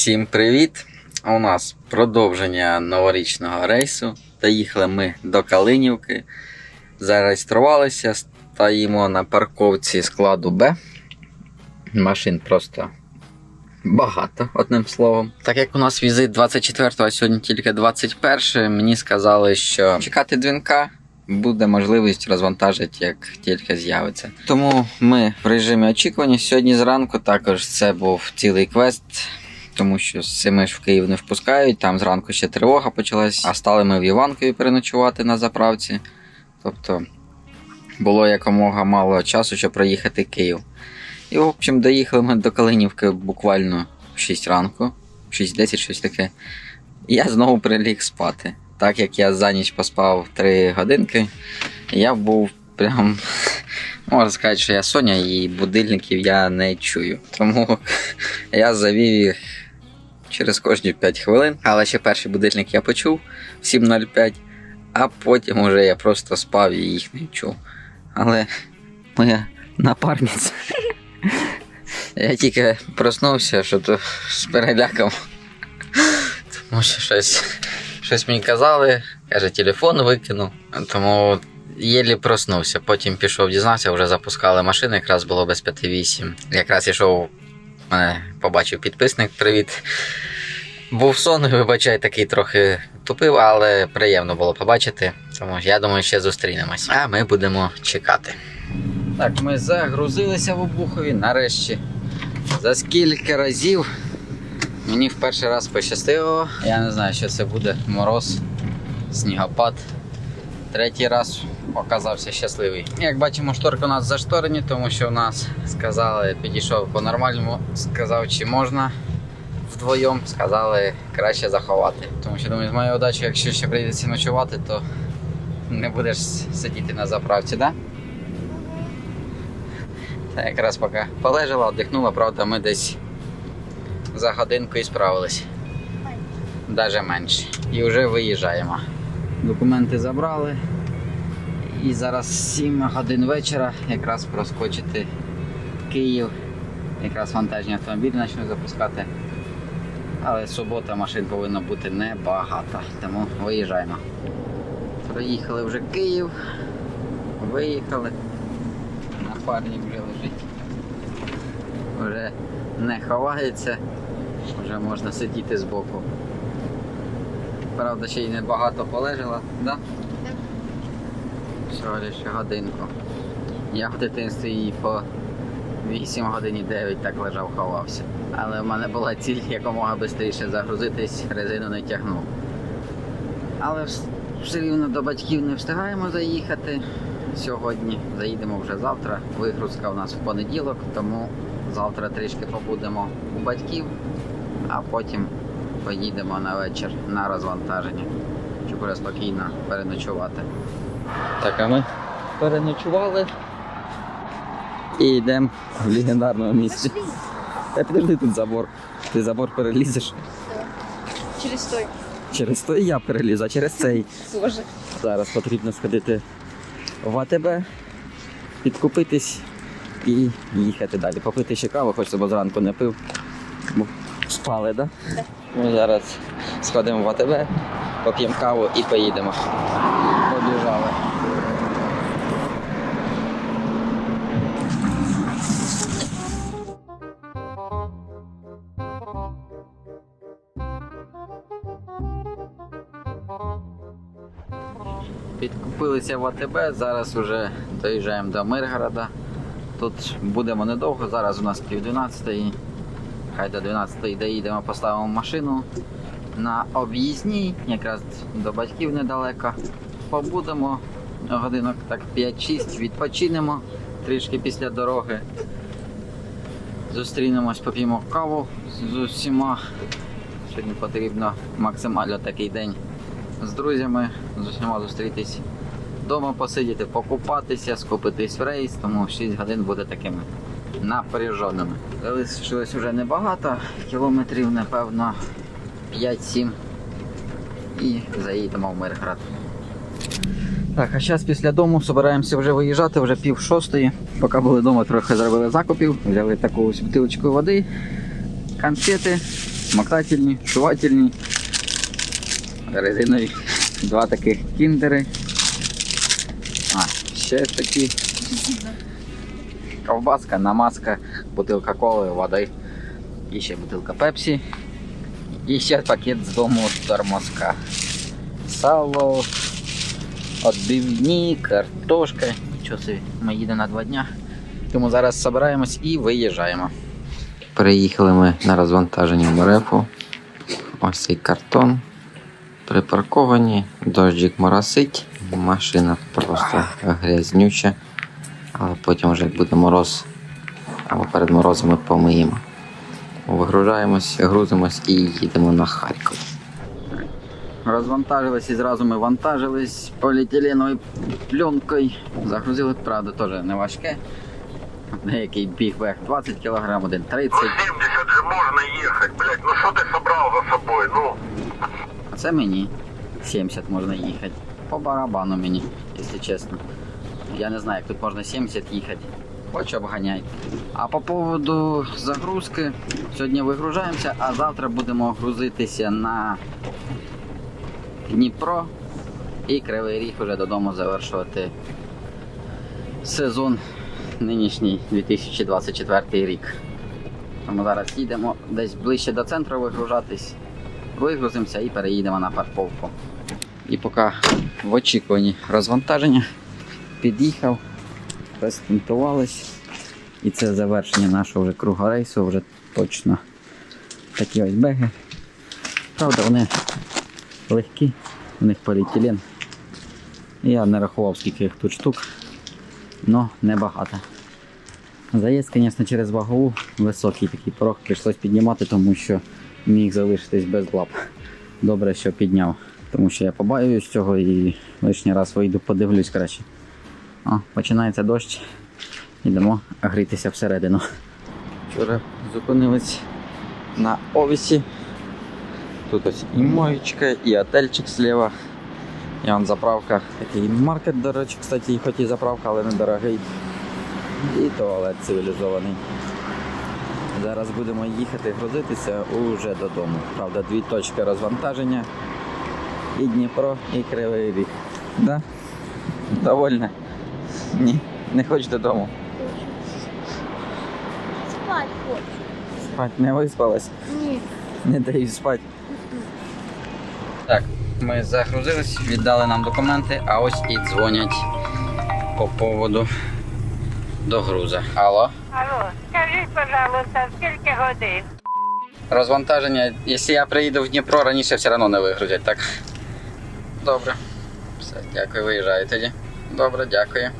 Всім привіт! У нас продовження новорічного рейсу. Доїхали ми до Калинівки. Зареєструвалися, стоїмо на парковці складу Б. Машин просто багато, одним словом. Так як у нас візит 24-го, а сьогодні тільки 21 мені сказали, що чекати дзвінка. Буде можливість розвантажити, як тільки з'явиться. Тому ми в режимі очікування. Сьогодні зранку також це був цілий квест тому що з цими ж в Київ не впускають. Там зранку ще тривога почалась, а стали ми в Іванкові переночувати на заправці. Тобто було якомога мало часу, щоб проїхати Київ. І, в общем, доїхали ми до Калинівки буквально в 6 ранку, в 6-10, щось таке. І я знову приліг спати. Так як я за ніч поспав 3 годинки, я був прям. Можна сказати, що я Соня і будильників я не чую. Тому я завів їх через кожні 5 хвилин. Але ще перший будильник я почув в 7.05, а потім уже я просто спав і їх не чув. Але моя напарниця. Я тільки проснувся, що то з переляком. Тому що щось, щось мені казали, каже, телефон викинув. Тому єлі проснувся. Потім пішов дізнався, вже запускали машину, якраз було без 5-8. Якраз йшов, мене побачив підписник, привіт. Був сон, вибачай, такий трохи тупив, але приємно було побачити. Тому я думаю, ще зустрінемось. А ми будемо чекати. Так, ми загрузилися в Обухові нарешті. За скільки разів мені в перший раз пощастило. Я не знаю, що це буде. Мороз, снігопад. Третій раз оказався щасливий. Як бачимо, шторки у нас зашторені, тому що у нас сказали, підійшов по-нормальному, сказав, чи можна вдвоєм, сказали краще заховати. Тому що думаю, з моєю удачею, якщо ще прийдеться ночувати, то не будеш сидіти на заправці, да? Та якраз поки полежала, віддихнула, правда, ми десь за годинку і справились. Даже менше. І вже виїжджаємо. Документи забрали. І зараз 7 годин вечора якраз проскочити Київ. Якраз вантажні автомобілі почнуть запускати. Але субота машин повинно бути небагато, тому виїжджаємо. Проїхали вже Київ, виїхали. Напарник вже лежить. Вже не ховається, вже можна сидіти збоку. Правда, ще й небагато полежала, да? Всього лише годинку. Я в дитинстві і по 8 годин і 9 так лежав, ховався. Але в мене була ціль якомога швидше загрузитись, резину не тягнув. Але все рівно до батьків не встигаємо заїхати сьогодні. Заїдемо вже завтра. Вигрузка у нас в понеділок, тому завтра трішки побудемо у батьків, а потім поїдемо на вечір на розвантаження, щоб уже спокійно переночувати. Так, а ми переночували і йдемо в легендарному місці. Та підожди тут забор. Ти забор перелізеш. Через той. Через той я перелізу, а через цей. Боже. Зараз потрібно сходити в АТБ, підкупитись і їхати далі. Попити ще каву, хоч бо зранку не пив. Бо спали, так? Да? Ми зараз сходимо в АТБ, поп'ємо каву і поїдемо. Підкупилися в АТБ, зараз вже доїжджаємо до Миргорода. Тут будемо недовго, зараз у нас пів 12 Хай до 12 доїдемо, поставимо машину на об'їзній, якраз до батьків недалеко. Побудемо годинок так 5-6, відпочинемо трішки після дороги. Зустрінемось, поп'ємо каву з усіма. Сьогодні потрібно максимально такий день з друзями, з усіма зустрітись вдома, посидіти, покупатися, скупитись в рейс, тому 6 годин буде такими напряженими. Залишилось вже небагато, кілометрів, напевно, 5-7 і заїдемо в Миргород. Так, а зараз після дому збираємося вже виїжджати, вже пів шостої. Поки були вдома, трохи зробили закупів, взяли таку ось бутилочку води, конфети, смоктательні, шувательні, резинові. Два таких кіндери. А, ще такі. Ковбаска, намазка, бутилка коли, води. І ще бутилка пепсі. І ще пакет з дому тормозка. Сало, відбивні, картошка. Нічого собі, ми їдемо на два дня. Тому зараз збираємось і виїжджаємо. Приїхали ми на розвантаження в. Ось цей картон. Припарковані, дощик моросить, машина просто грязнюча. Але потім вже як буде мороз, або перед морозом ми помиємо. Вигружаємось, грузимось і їдемо на Харків. Розвантажились і зразу ми вантажились поліетиленовою пленкою. Загрузили, правда, теж не важке. Деякий біг вверх 20 кг, один 30 Ну 70 же можно ехать, блядь. Ну что ты собрал за собой, ну? Це мені 70 можна їхати. По барабану мені, якщо чесно. Я не знаю, як тут можна 70 їхати. Хоч обганяй. А по поводу загрузки, сьогодні вигружаємося, а завтра будемо грузитися на Дніпро і Кривий Ріг уже додому завершувати сезон нинішній 2024 рік. Тому зараз їдемо десь ближче до центру вигружатись вигрузимося і переїдемо на парковку. І поки в очікуванні розвантаження під'їхав, розтентувались. І це завершення нашого вже кругу рейсу, вже точно такі ось беги. Правда, вони легкі, у них поліетилен. Я не рахував, скільки їх тут штук, але небагато. Заїзд, звісно, через вагову високий такий порог прийшлось піднімати, тому що міг залишитись без лап. Добре, що підняв. Тому що я побаюсь цього і лишній раз вийду, подивлюсь краще. О, починається дощ. Йдемо грітися всередину. Вчора зупинились на овісі. Тут ось і моєчка, і отельчик зліва. І вон заправка. Такий маркет, до речі, кстати, хоч і заправка, але недорогий. І туалет цивілізований. Зараз будемо їхати грузитися уже додому. Правда, дві точки розвантаження. І Дніпро, і Кривий Ріг. Да? Довольна? Ні, не хочеш додому. Спать хочу. Спать не виспалась, Ні. не дають спати. Так, ми загрузились, віддали нам документи, а ось і дзвонять по поводу до груза. Алло. Алло, скажіть, пожалуйста, скільки годин? Розвантаження, якщо я приїду в Дніпро, раніше все одно не вигрузять, так? Добре. Все, дякую, виїжджаю тоді. Добре, дякую.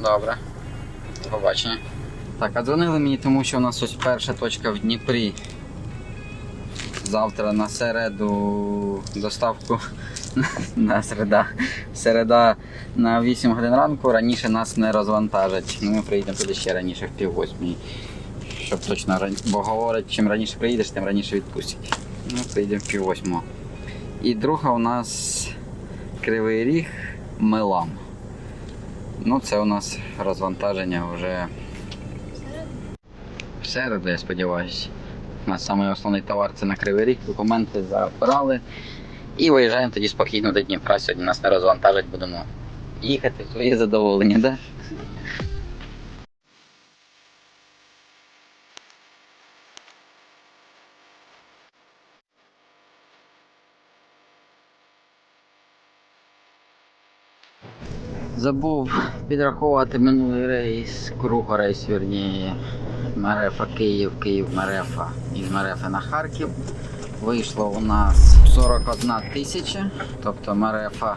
Добре. До побачення. Так, а дзвонили мені, тому що у нас ось перша точка в Дніпрі. Завтра на середу доставку на середа. Середа на 8 годин ранку раніше нас не розвантажать. Ну, Ми приїдемо туди ще раніше, в пів восьмій. Щоб точно бо говорять, чим раніше приїдеш, тим раніше відпустять. Ну, приїдемо в пів восьмого. І друга у нас Кривий Ріг Милан. Ну, це у нас розвантаження вже в середу, я сподіваюся. Нас самий основний товар це на Кривий Ріг, документи забрали. І виїжджаємо тоді спокійно до Дніпра. Сьогодні нас не розвантажать, будемо їхати своє задоволення, да? Забув підрахувати минулий рейс, круг рейс, вірніше. Мерефа Київ, Київ Мерефа із Мерефи на Харків. Вийшло у нас 41 тисяча, тобто Мерефа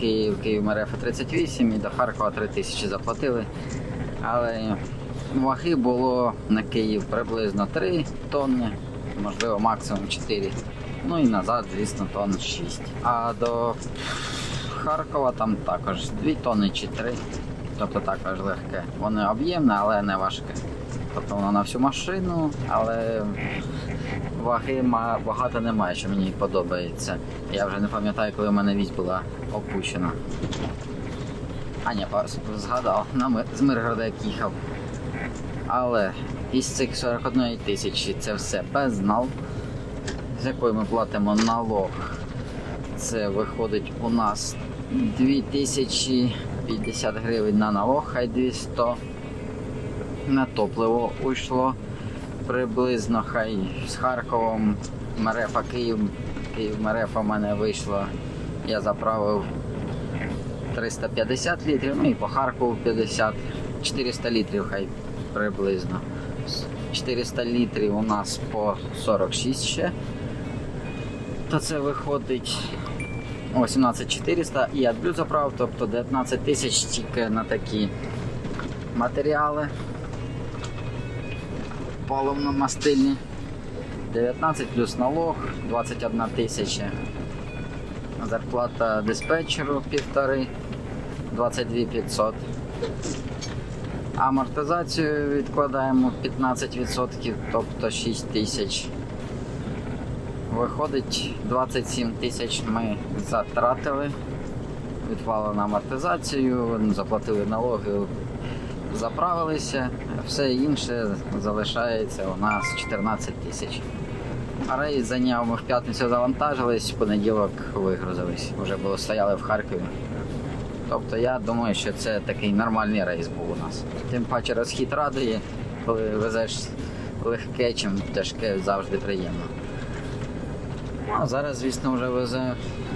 Київ, Київ Мерефа 38 і до Харкова 3 тисячі заплатили. Але ваги було на Київ приблизно 3 тонни, можливо максимум 4. Ну і назад, звісно, тонн 6. А до Харкова там також 2 тонни чи 3. Тобто також легке. Воно об'ємне, але не важке. Тобто воно на всю машину, але ваги багато немає, що мені подобається. Я вже не пам'ятаю, коли в мене вісь була опущена. А ні, згадав, на з Миргорода як їхав. Але Із цих 41 тисячі це все безнал, з якої ми платимо налог. Це виходить у нас 2050 гривень на налог, хай 200 на топливо уйшло приблизно, хай з Харковом, Мерефа Київ, Київ Мерефа в мене вийшло. Я заправив 350 літрів, ну і по Харкову 50, 400 літрів хай приблизно. 400 літрів у нас по 46 ще. То це виходить 18400 і плюс заправив, тобто 19 тисяч тільки на такі матеріали паливно-мастильні. 19 плюс налог 21 тисяча. Зарплата диспетчеру півтори 22 500. Амортизацію відкладаємо 15%, тобто 6 тисяч. Виходить 27 тисяч ми затратили. Відклали на амортизацію, заплатили налоги, заправилися, все інше залишається у нас 14 тисяч. Рейс зайняв, ми в п'ятницю завантажились, в понеділок вигрузились. Вже було стояли в Харкові. Тобто я думаю, що це такий нормальний рейс був у нас. Тим паче розхід радує, коли везеш легке, чим тяжке завжди приємно. Ну, зараз, звісно, вже везе,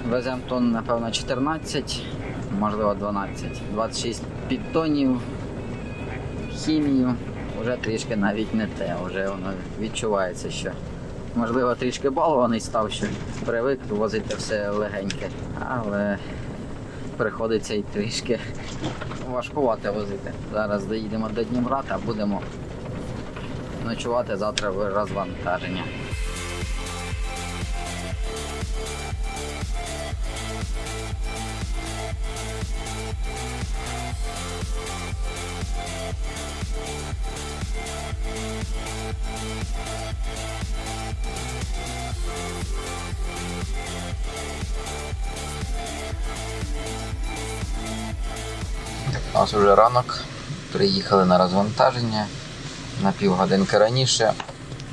веземо тонн, напевно, 14, можливо 12. 26 підтонів, хімію, вже трішки навіть не те, вже воно відчувається, що можливо трішки балований став, що привик возити все легеньке, але приходиться і трішки важкувати возити. Зараз доїдемо до Дніврата, будемо ночувати завтра розвантаження. У нас вже ранок. Приїхали на розвантаження на півгодинки раніше.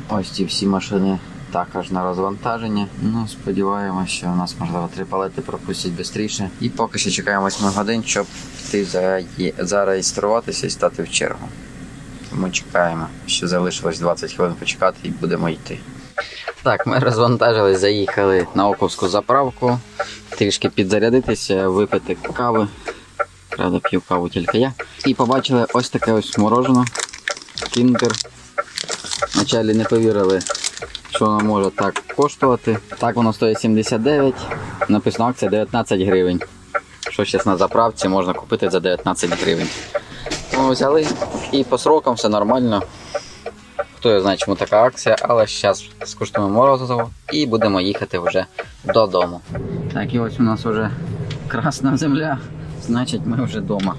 Ось ці всі машини також на розвантаження. Ну, сподіваємося, що у нас можливо три палети пропустять швидше. І поки що чекаємо 8 годин, щоб піти зареєструватися і стати в чергу. Тому чекаємо. Ще залишилось 20 хвилин почекати і будемо йти. Так, ми розвантажились, заїхали на Оковську заправку, трішки підзарядитися, випити кави. Правда, п'ю каву тільки я. І побачили ось таке ось морожено. Кіндер. Вначалі не повірили, що воно може так коштувати. Так воно стоїть 79, написано акція 19 гривень. Що зараз на заправці можна купити за 19 гривень. Ми взяли і по срокам все нормально. Хто його знає, чому така акція, але зараз скуштуємо морозиво і будемо їхати вже додому. Так, і ось у нас вже красна земля. Значить, ми вже вдома.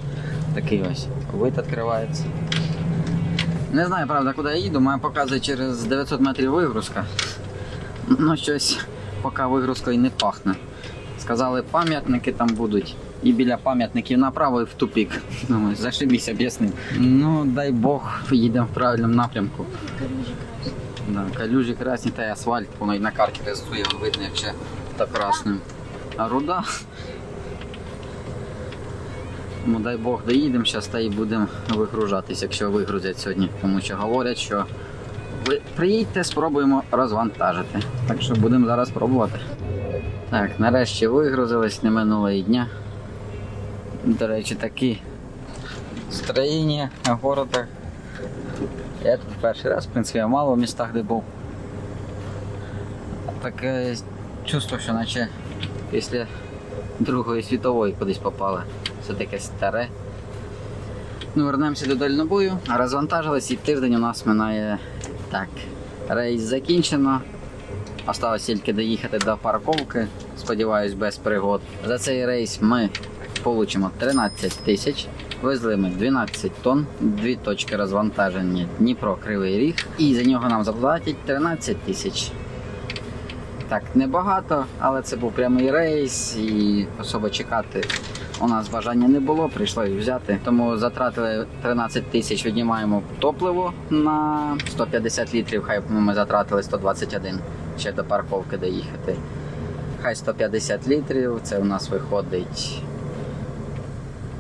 Такий ось вид відкривається. Не знаю, правда, куди я їду, має показує через 900 метрів вигрузка. Ну, щось поки вигрузкою не пахне. Сказали, пам'ятники там будуть. І біля пам'ятників направо і в тупік. Думаю, зашибісь, об'яснив. Ну, дай Бог, їдемо в правильному напрямку. Да, калюжі красні та й асфальт, воно і на карті рисує, видно, як ще та красним. А руда. Ну дай Бог доїдемо зараз та й будемо вигружатись, якщо вигрузять сьогодні. Тому що говорять, що ви приїдьте, спробуємо розвантажити. Так що будемо зараз пробувати. Так, нарешті вигрузились, не минуло і дня. До речі, такі строєння в городах. Я тут перший раз, в принципі, я мало в містах, де був. Таке чувство, що наче після Другої світової кудись попали. Все таке старе. Ну, вернемося до дальнобою. Розвантажились і тиждень у нас минає так. Рейс закінчено. Осталось тільки доїхати до парковки. Сподіваюсь, без пригод. За цей рейс ми получимо 13 тисяч. Везли ми 12 тонн, дві точки розвантаження Дніпро Кривий Ріг. І за нього нам заплатять 13 тисяч. Так, небагато, але це був прямий рейс і особо чекати у нас бажання не було, прийшлось взяти. Тому затратили 13 тисяч, віднімаємо топливо на 150 літрів. Хай ми затратили 121 ще до парковки доїхати. Хай 150 літрів, це у нас виходить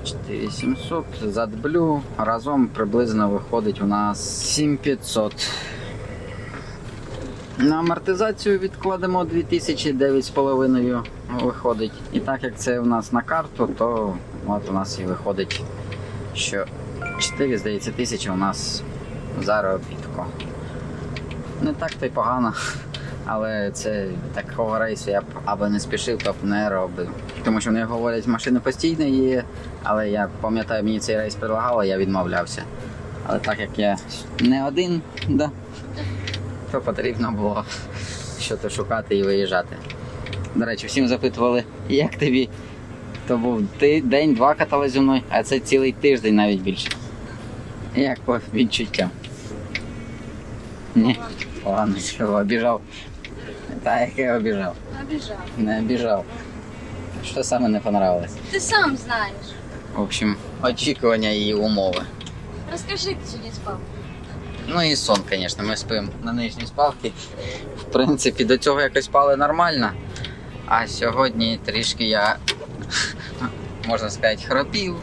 4700 задблю. Разом приблизно виходить у нас 7500. На амортизацію відкладемо 2000, 9,5 виходить. І так як це у нас на карту, то от у нас і виходить, що 4, здається, тисячі у нас заробітку. Не так то й погано. Але це такого рейсу я б аби не спішив, то б не робив. Тому що вони говорять, машини постійно є, але я пам'ятаю, мені цей рейс предлагали, я відмовлявся. Але так як я не один, да, то потрібно було щось шукати і виїжджати. До речі, всім запитували, як тобі? То був день-два катали зі мною, а це цілий тиждень навіть більше. Як по відчуттям? Ні, погано, що обіжав. Та яке обіжав? Обіжав. Не обіжав. Що саме не понравилось? Ти сам знаєш. В общем, очікування і умови. Розкажи, ти сьогодні спав. Ну і сон, звісно, ми спимо на нижній спалці. В принципі, до цього якось спали нормально. А сьогодні трішки я, можна сказати, хропів,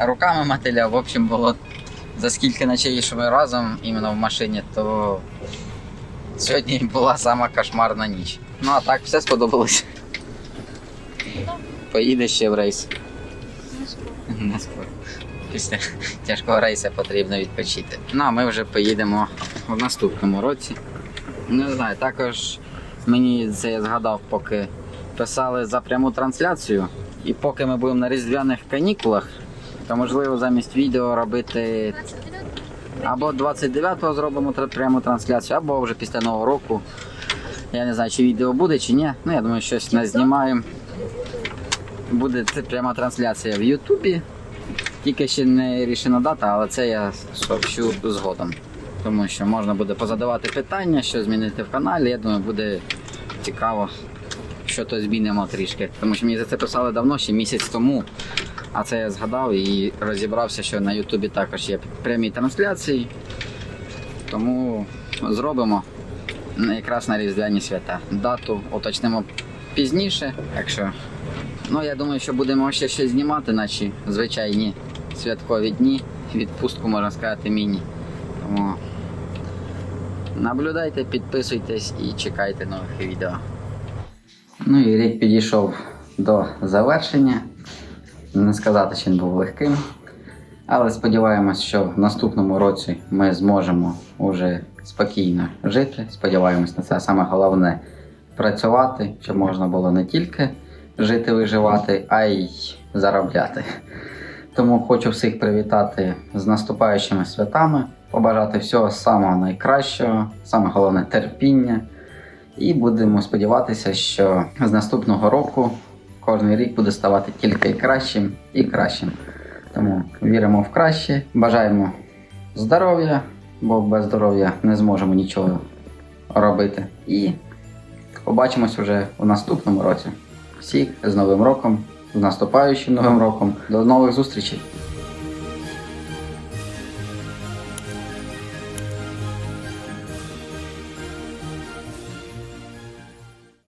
руками мотиляв. В общем, було за скільки ночей, що ми разом іменно в машині, то сьогодні була сама кошмарна ніч. Ну а так, все сподобалось. Поїде ще в рейс. Не скоро. Після тяжкого рейсу потрібно відпочити. Ну а ми вже поїдемо в наступному році. Не знаю, також мені це я згадав, поки писали за пряму трансляцію. І поки ми будемо на різдвяних канікулах, то можливо замість відео робити або 29-го зробимо пряму трансляцію, або вже після Нового року. Я не знаю, чи відео буде, чи ні. Ну, я думаю, щось не знімаємо. Буде це пряма трансляція в Ютубі. Тільки ще не рішена дата, але це я сообщу згодом. Тому що можна буде позадавати питання, що змінити в каналі. Я думаю, буде цікаво, що то змінимо трішки. Тому що мені за це писали давно, ще місяць тому. А це я згадав і розібрався, що на Ютубі також є прямі трансляції. Тому зробимо якраз на Різдвяні свята. Дату уточнимо пізніше. Так що, ну я думаю, що будемо ще щось знімати, наші звичайні святкові дні. Відпустку, можна сказати, міні. Тому наблюдайте, підписуйтесь і чекайте нових відео. Ну і рік підійшов до завершення. Не сказати, що він був легким. Але сподіваємось, що в наступному році ми зможемо уже спокійно жити. Сподіваємось на це саме головне працювати, щоб можна було не тільки жити, виживати, а й заробляти. Тому хочу всіх привітати з наступаючими святами, побажати всього самого найкращого, саме головне терпіння. І будемо сподіватися, що з наступного року кожен рік буде ставати тільки кращим і кращим. Тому віримо в краще, бажаємо здоров'я, бо без здоров'я не зможемо нічого робити. І побачимось вже у наступному році. Всіх з Новим роком, з наступаючим Новим роком. До нових зустрічей!